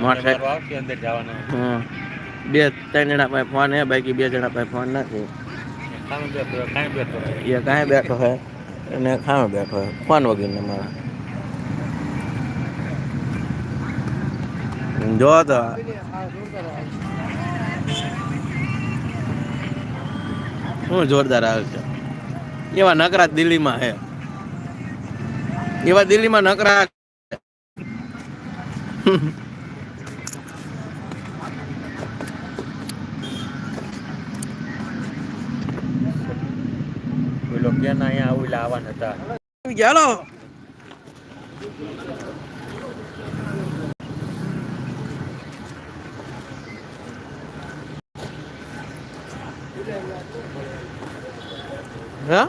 Motor આવશે અંદર જવાના. હમ બે ત્રણ જણા પાસે ફોન હે બાકી બે જણા પાસે ફોન નથી. એ કાંઈ બેઠો હે અને ખાવા બેઠો હે. ફોન વગીને મારા જો તો. શું જોરદાર આવે છે. એવા નકરા દિલ્હીમાં હે. એવા દિલ્હીમાં નકરા. પેલો અહીંયા આવું લાવવાના હતા. ચાલો હા?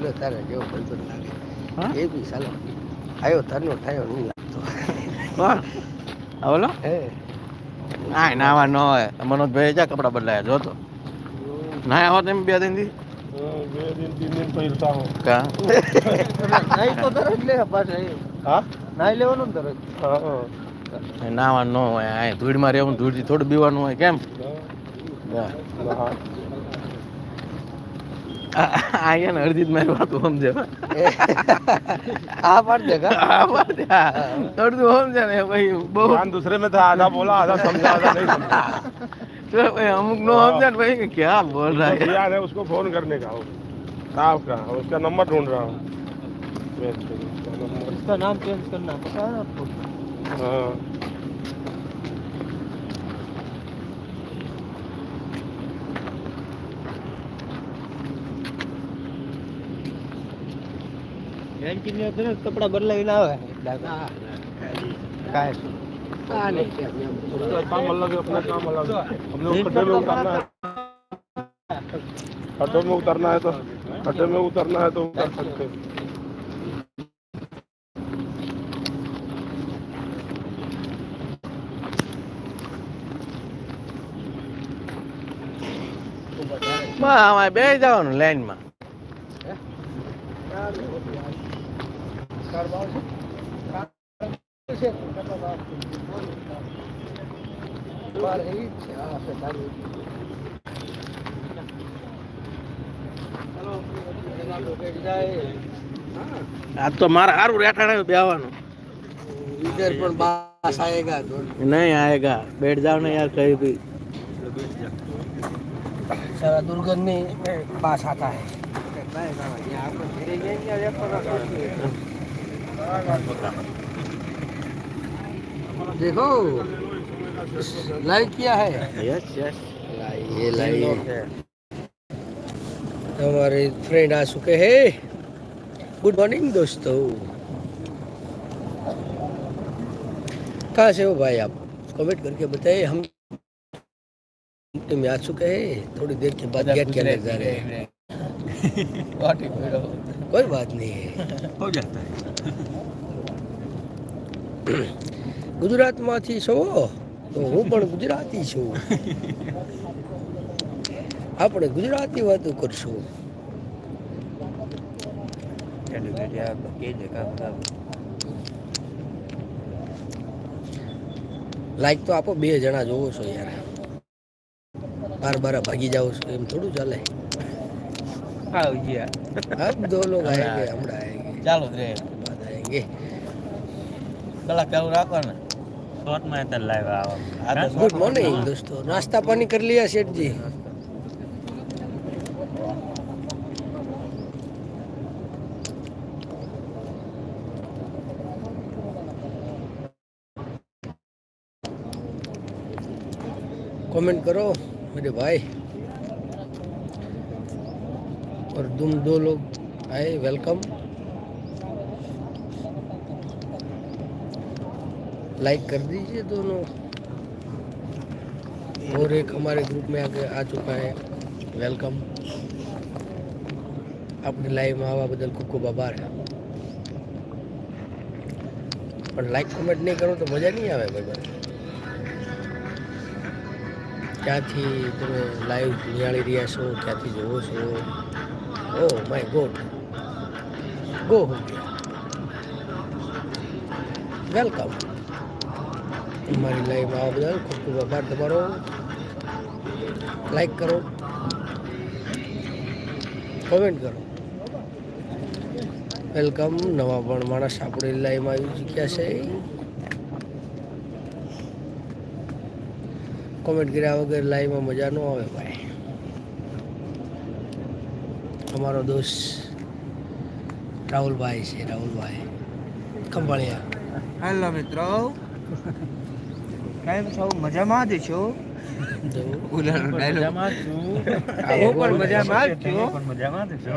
ઉલે તારે જેવો ભલતો લાગે. હા? એ બી સાલો આવ્યો તારનો થાયો નહીં લાગતો બોલો. હે. ના નાવા ન હોય. મનોજભાઈ જા કપડા બદલાયા? જોતો ના આવો તેમ બે દિનથી બે દિન તીન દિન પહેરતા હું કા? નહીં તો તરત લે પાછા હા? નાઈ લેવાનું ને તરત નાવા ન હોય આ ધૂળમાં રહેવું ધૂળથી થોડું બીવાનું હોય કેમ? હા. આ આ એને અડધી જ મારી વાત સમજે આ પાડ દે કા આ વાત આ અડધું સમજે ને ભાઈ બહુ कान दूसरे में था आधा बोला आधा समझा आधा नहीं समझा તો ભાઈ અમુક નો સમજે ને ભાઈ કે ક્યાં બોલ રહા है यार है उसको फोन करने का हो साहब का उसका नंबर ढूंढ रहा हूँ इसका नाम चेंज करना पता है आपको हाँ એન્જિનિયર છે ને કપડા બદલાવીને આવે કાંઈ આ નહીં કે એમ. उसका काम अलग है अपना काम अलग है हम लोग खड्डे में उतरना है खड्डे में उतरना है तो खड्डे में उतरना है तो उतर सकते हैं। બસ આમાં બે જવાનું લાઈનમાં બાર એ જ છે. આ તો મારે સારું રેઠાણે બેવાનું इधर पर बास आएगा नहीं आएगा बैठ जाओ ना यार कहीं भी सारा दुर्गंध में बास आता है देखो लाइक किया है। यस यस ये लाइक है। हमारे फ्रेंड आ चुके हैं। गुड मॉर्निंग दोस्तों। कहाँ से हो भाई आप? कमेंट करके बताइए। हम में आ चुके हैं। थोड़ी देर के बाद गेट के अंदर जा रहे हैं कोई बात नहीं है। हो जाता है। ગુજરાતમાંથી છો? તો હું પણ ગુજરાતી છું. આપણે ગુજરાતી વાતો કરશું. લાઈક તો આપો બે જણા જોવો છો યાર. બાર બાર ભાગી જાવ છો એમ થોડું ચાલે. આવ ગયા હા દો લોગ આયે હમણાં ચાલો રે કલાક ચાલુ રાખો ને શોર્ટ માં તને લાવ્યા આ તો ગુડ મોર્નિંગ દોસ્તો नाश्ता पानी कर लिया सेठ जी कमेंट करो मेरे भाई और तुम दो लोग आए वेलकम लाइक कर दीजिए दोनों और एक हमारे ग्रुप में आगे आ चुका है વેલકમ આપણી લાઈવમાં આવવા બદલ ખૂબ ખૂબ આભાર પણ લાઈક કોમેન્ટ નહીં કરો તો મજા નહીં આવે ભાઈ ક્યાંથી તમે લાઈવ નિહાળી રહ્યા છો ક્યાંથી જોવો છો ઓ માય ગોડ ગો હો વેલકમ અમારી લાઈવ આવવા બદલ ખૂબ ખૂબ આભાર તમારો. લાઈક કરો. કોમેન્ટ કરો. વેલકમ નવા પણ માણસ આપણે લાઈવમાં આવી ચૂક્યા છે. કોમેન્ટ કર્યા વગર લાઈવમાં મજા ન આવે ભાઈ. અમારો દોસ્ત રાહુલભાઈ છે, રાહુલભાઈ. ખંભાળિયા. હેલો મિત્રો. કેમ છો મજામાં જ છો જો ઉલાનો ડાયલોગ મજામાં જ છું હું પણ મજામાં જ તમે છું પણ મજામાં જ છો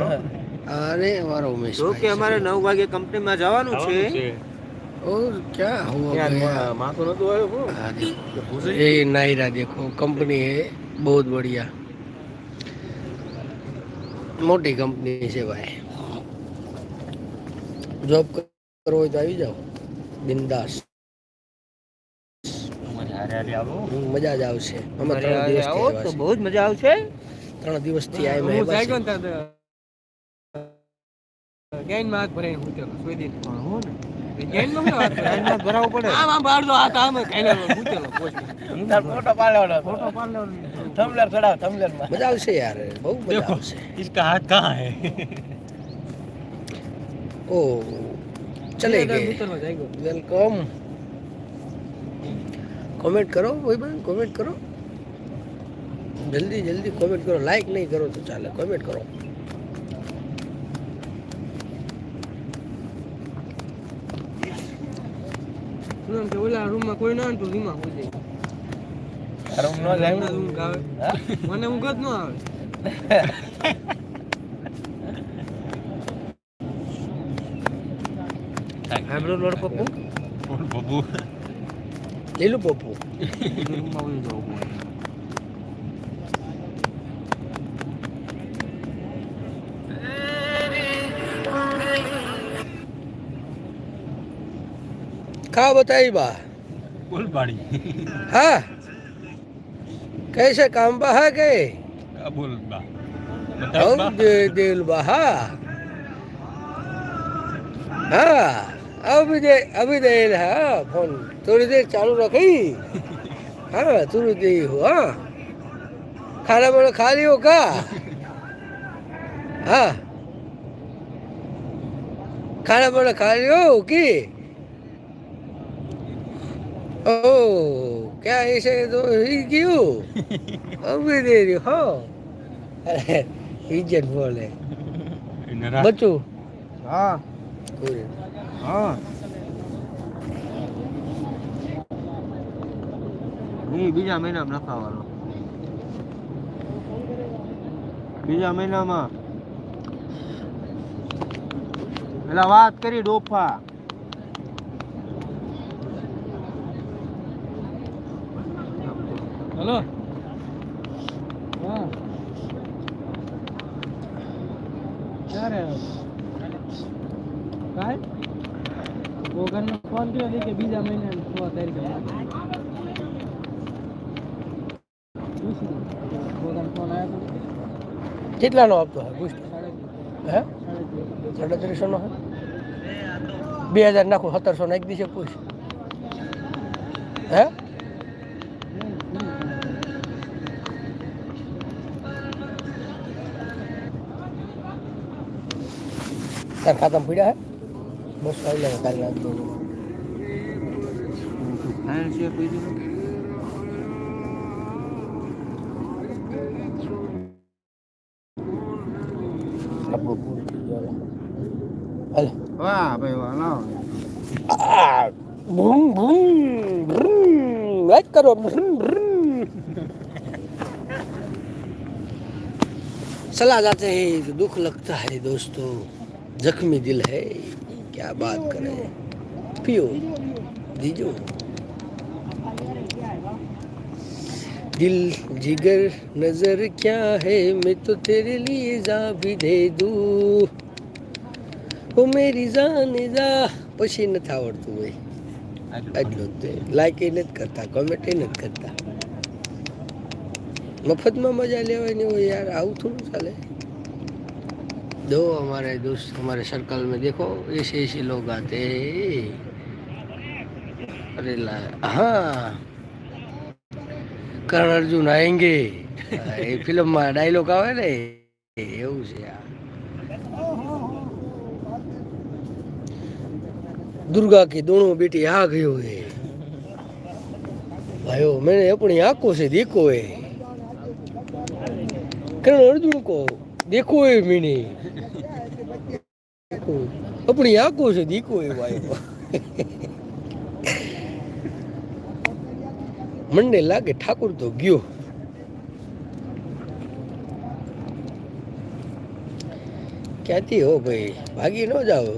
અરે અમારો ઉમેશ જો કે અમારે નવ વાગે કંપનીમાં જવાનું છે આવવાનું છે. और क्या हुआ गया માથું નતું આવ્યું કોણ? हाँ देखो ये नायरा देखो कंपनी है बहुत बढ़िया મોટી કંપની છે ભાઈ જોબ કરવો હોય તો આવી જાઓ બિંદાસ મજા જ આવશે. અમે ત્રણ દિવસ બહુ જ મજા આવશે. ત્રણ દિવસથી આય મેં હું કામ કઈલા હું તો પોસ્ટ કોમેન્ટ કરો ભાઈ ભાઈ કોમેન્ટ કરો. જલ્દી જલ્દી કોમેન્ટ કરો. લાઈક નહીં કરો તો ચાલે. કોમેન્ટ કરો. ઓલા રૂમમાં કોઈ ના તો રીમાં હોય રૂમ નો જાય ઊંઘ આવે મને ઊંઘ જ ન આવે. હામરો લોડ પપ્પુ. કોણ બબુ લીલું પોપું ખા બતાવી બા? ફૂલ પાડી હા કૈસે કામ બા હા કે બોલ બા. હમ દિલ બા હા. હા. અભી દે અભી દેલ હા ફોન. થોड़ी देर चालू रखी हाँ तुम गई हो हाँ खाना वाना खा रही हो का हाँ खाना वाना खा रही हो कि ओ क्या ऐसे तो क्यों हम भी दे रही हो अरे इज्जत बोले बच्चू हाँ हाँ બીજા મહિનામાં નખાવાનો બીજા મહિનામાં. પેલા વાત કરી ડોફા હેલો હા ક્યારે કાલ ઓગણનો ફોન કર્યો હતી કે બીજા મહિને છ તારીખે ઓગણ ફોન આવ્યો કેટલાનો આપતો હે પૂછ. હે? સાડત્રીસો નો હે બે હજાર નાખો, સત્તરસો નાખી દીશે, પૂછ. હે? તાર ખાતામાં પડ્યા હે? બસ આવી લે કાલે બૂમ બૂમ બૂમ વાત કરો બૂમ બૂમ चला जाते हैं तो दुख लगता है दोस्तों जख्मी दिल है क्या बात करें पियो दीजो दिल जिगर नजर क्या है मैं तो तेरे लिए जा भी दे दूं ઓ મે રીઝા નિઝા પછી નથી આવડતું હોય. એટલું લાઈક એ નથી કરતા કોમેન્ટ એ નથી કરતા. મફતમાં મજા લેવાની હોય યાર આવું થોડું ચાલે. दो हमारे दोस्त हमारे सर्कल में देखो એસી ऐसे लोग आते અરે લા હા. करण અર્જુન आएंगे फिल्म में ડાયલોગ આવે ને એવું છે દુર્ગા કે દોણો બેટી આ ગયો હે. ભાઈઓ મેને આપણી આંખો છે દેખો હે. કરણ અર્જુન કો, દેખો હે મીને. આપણી આંખો છે દેખો હે ભાઈ મને લાગે ઠાકુર તો ગયો. ક્યાંથી હો ભાઈ? ભાગી ન જાઓ.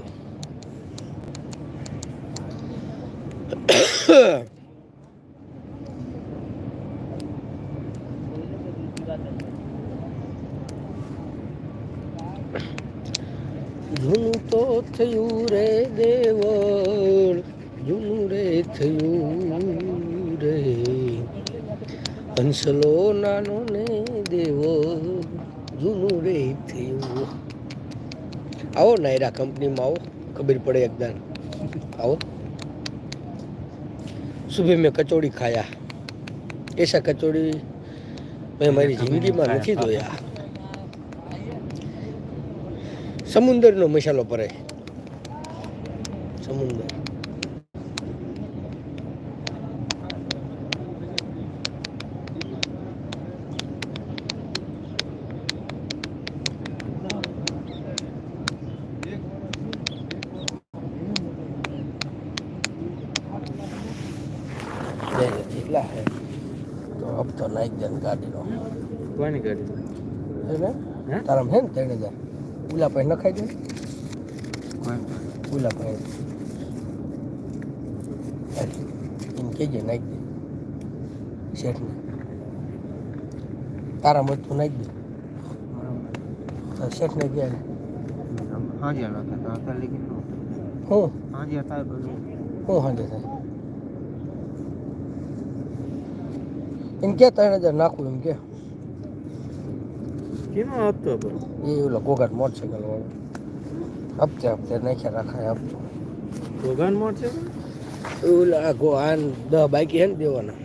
જૂનું તો થયું રે દેવળ, જૂનું રે થયું રે. હંસલો નાનો ને દેવો જૂનું રે થયું. આવો નાયરા કંપનીમાં આવો, ખબર પડે એકદમ આવો. सुबह में कचौड़ी खाया ऐसा कचौड़ी मैं મારી જિંદગીમાં નથી જોયા સમુંદરનો મસાલો પરે સમુંદર તો હપ્તો નાખી દે ને ગાડીનો કોની ગાડી હે ને હે? તારામાં હે ને ત્રણ હજાર ઉલા પાસે નખાઈ દે ઉલા પાસે એમ કેજે નાખી દે શેઠને તારા મત તું નાખી દે તો શેઠને ગયા હાજી ના હતા લેકિન હું હાજી હતા બધું હું હાજર થાય એમ કે ત્રણ હજાર નાખું એમ કે. કેનો હતો? એ ઓલો ગોગાટ મોટરસાઇકલ વાળો. હપ્તે હપ્તે નાખ્યા રાખાય હપ્તો ભોગાન મોટ ઓલા આન દહ બાકી હે ને દેવાના.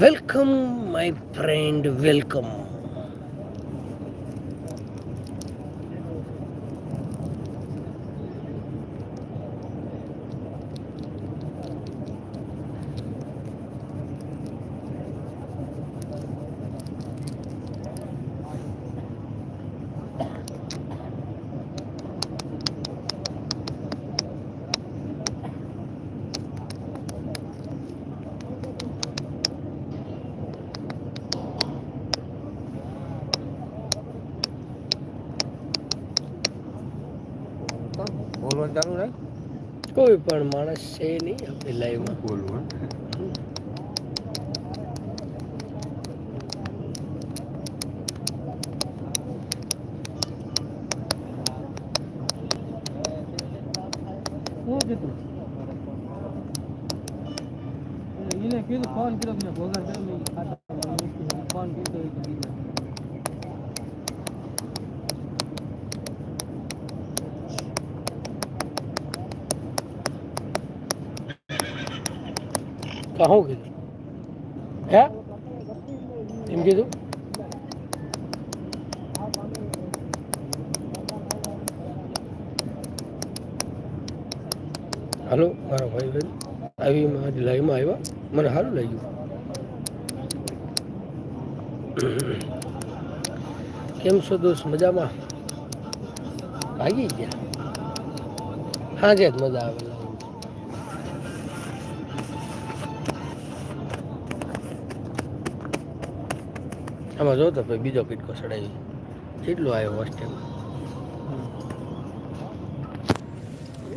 வெல்கம் மை ஃப்ரெண்ட் வெல்கம் બોલવાનું ચાલુ રાખ. કોઈ પણ માણસ છે નહીં આપણી લાઈવમાં બોલવું એને કીધું ફોન કર્યો મેં ભોગા કર્યો મેં ખાતા ફોન કર્યો તો બીજા કહું કીધું? હે? એમ કીધું? હાલો, મારો ભાઈ બેન, આવી મારી લાઈવમાં આવ્યા. મને સારું લાગ્યું. કેમ છો દોસ્ત? મજામાં? ભાગી ગયા? હા જ મજા આવે આમાં જો તો ભાઈ બીજો પીટકો ચડાવી કેટલો આવ્યો હોસ્ટેલ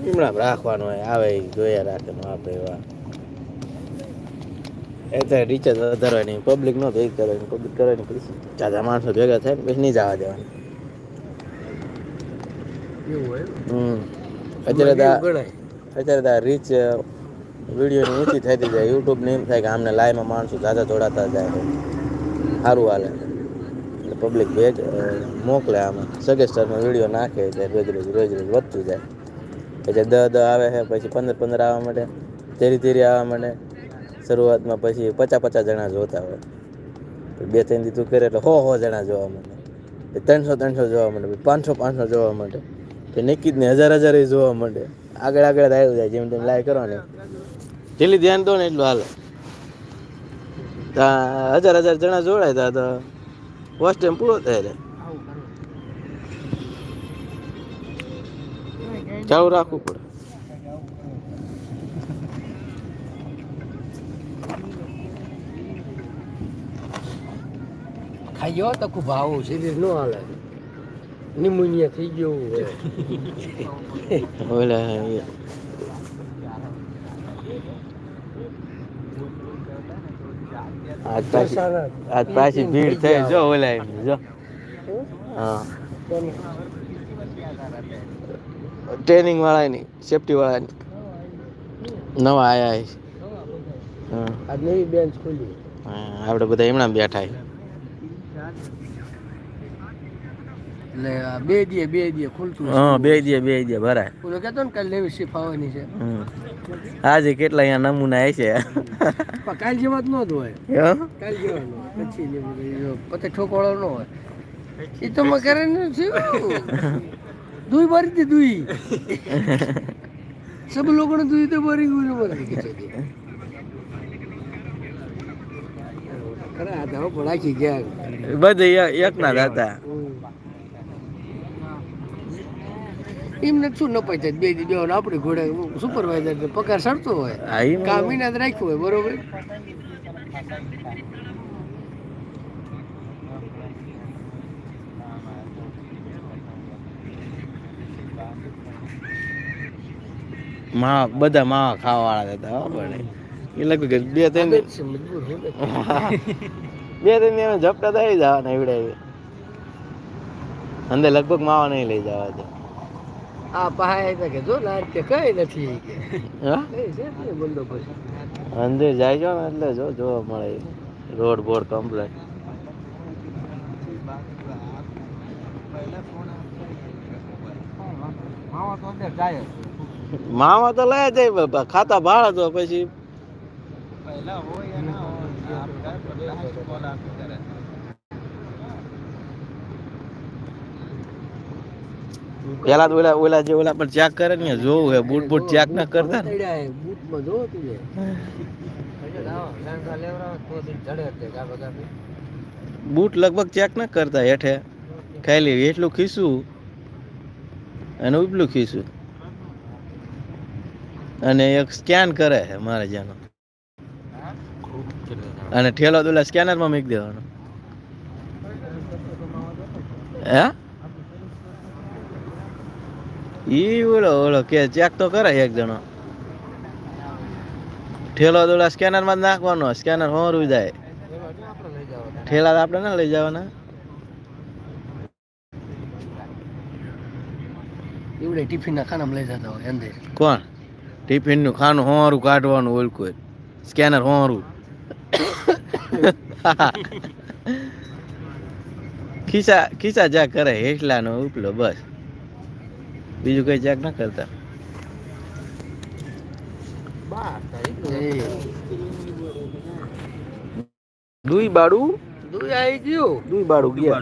હમણાં રાખવાનો હોય આવે જોયા રાખે આપે એવા. એ તો રિચાર્જ વધારવા નહીં પબ્લિક નો ભેગ કરે પબ્લિક કરે ને પછી ચાચા માણસો ભેગા થાય ને પછી નહીં જવા દેવાના. અત્યારે અત્યારે તો રીચ વિડીયોની ઊંચી થતી જાય યુટ્યુબ ને એમ થાય કે આમને લાઈવમાં માણસો જાજા જોડાતા જાય. સારું હાલે. એટલે પબ્લિક ભેજ મોકલે આમાં. સગેસ્ટરમાં વીડિયો નાખે એટલે રોજ રોજ રોજ રોજ વધતું જાય. પછી દહ દહ આવે છે, પછી પંદર પંદર આવવા માટે તેરી તેરી આવવા માટે શરૂઆતમાં પછી પચાસ પચાસ જણા જોતા હોય. બે, ત્રણ દીધું કરે એટલે હો હો જણા જોવા માટે ત્રણસો ત્રણસો જોવા માટે પાંચસો પાંચસો જોવા માટે પછી નિકિત ને હજાર હજાર જોવા માટે આગળ આગળ આવ્યું જાય, જેમ તેમ લાય કરો ને જેટલી ધ્યાન દો ને એટલું હાલે. હજાર હજાર જણા જોડાય તા તો વોચ ટાઈમ પૂરો થાય રે. ચાલુ રાખવું પડે. ખાઈ ગયો તો ખૂબ ભાવો શરીર ન હાલે. નિમોનિયા થઈ ગયો હોય ઓલા એ- આજ પાછી આજ પાછી ભીડ થઈ. જો ઓલા જો. હા. ટ્રેનિંગ વાળાની સેફટી વાળાની. નવા આયા હા. આજ નવી બેન્ચ ખોલી. હા, આપણે બધા એમણા બેઠા એટલે બે દીએ બે દીએ ખુલતું હા બે દિયે બે દિયે ભરાય. ઓલો કહેતો ને કાલે લેવી શિફ્ટ આવવાની છે. આજે કેટલા અહીંયા નમૂના છે? પણ કાલ જેવા જ ન જ હોય. કાલ જેવા પછી લેવું પતે ઠોકોળો ન હોય. એ તો મેં કરે ને દુઈ ભરી દી દુઈ સબ લોકોને દુઈ તો ભરી ગયું ભરી બધે. એક ના હતા. એમને શું ન પૈસા બે દી દેવાનું આપણે ઘોડે સુપરવાઇઝર પગાર સરતો હોય. કામ મહિના જ રાખ્યું હોય બરોબર? માં બધા માં ખાવા વાળા હતા હો પણ એ લગભગ બે ત્રણ. બે ત્રણ દિવસ ઝપટા થઈ જવાના એવડે અંદર લગભગ માવા નહીં લઈ જવા દે. આ પહાય તો કે જો ના કે કઈ નથી કે. અંદર જાય છો ને એટલે જો જોવા મળે. રોડ બોર્ડ કમ્પ્લેટ માવા તો લઈ જાય ખાતા ભાડા તો પછી પેલા તો ઓલા ઓલા જે ઓલા પર ચેક કરે ને જોવું હે બૂટ બૂટ ચેક ના કરતા ને. બૂટમાં જો તું બૂટ લગભગ ચેક ના કરતા હેઠે. ખાલી એટલું ખીસું અને ઉપલું ખીસું. અને એક સ્કેન કરે છે મારે જેનો અને ઠેલો દુલા સ્કેનરમાં મૂકી દેવાનો. હે? ઈ ઓલો ઓલો કે ચેક તો કરે એક જણો. ઠેલો દોડા સ્કેનરમાં જ નાખવાનો સ્કેનર હોરું જાય. ઠેલા આપણે ના લઈ જવાના. એવડે ટિફિનના ખાના લઈ જતા હોય અંદર કોણ? ટિફિનનું ખાનું હોરું કાઢવાનું ઓળખું સ્કેનર હોરું. ખિસ્સા ખિસ્સા જા કરે હેઠલાનો ઉપલો બસ. બીજું કઈ ચેક ના કરતા. દુઈ બાડું દુઈ આવી ગયું. દુઈ બાડુ ગયા.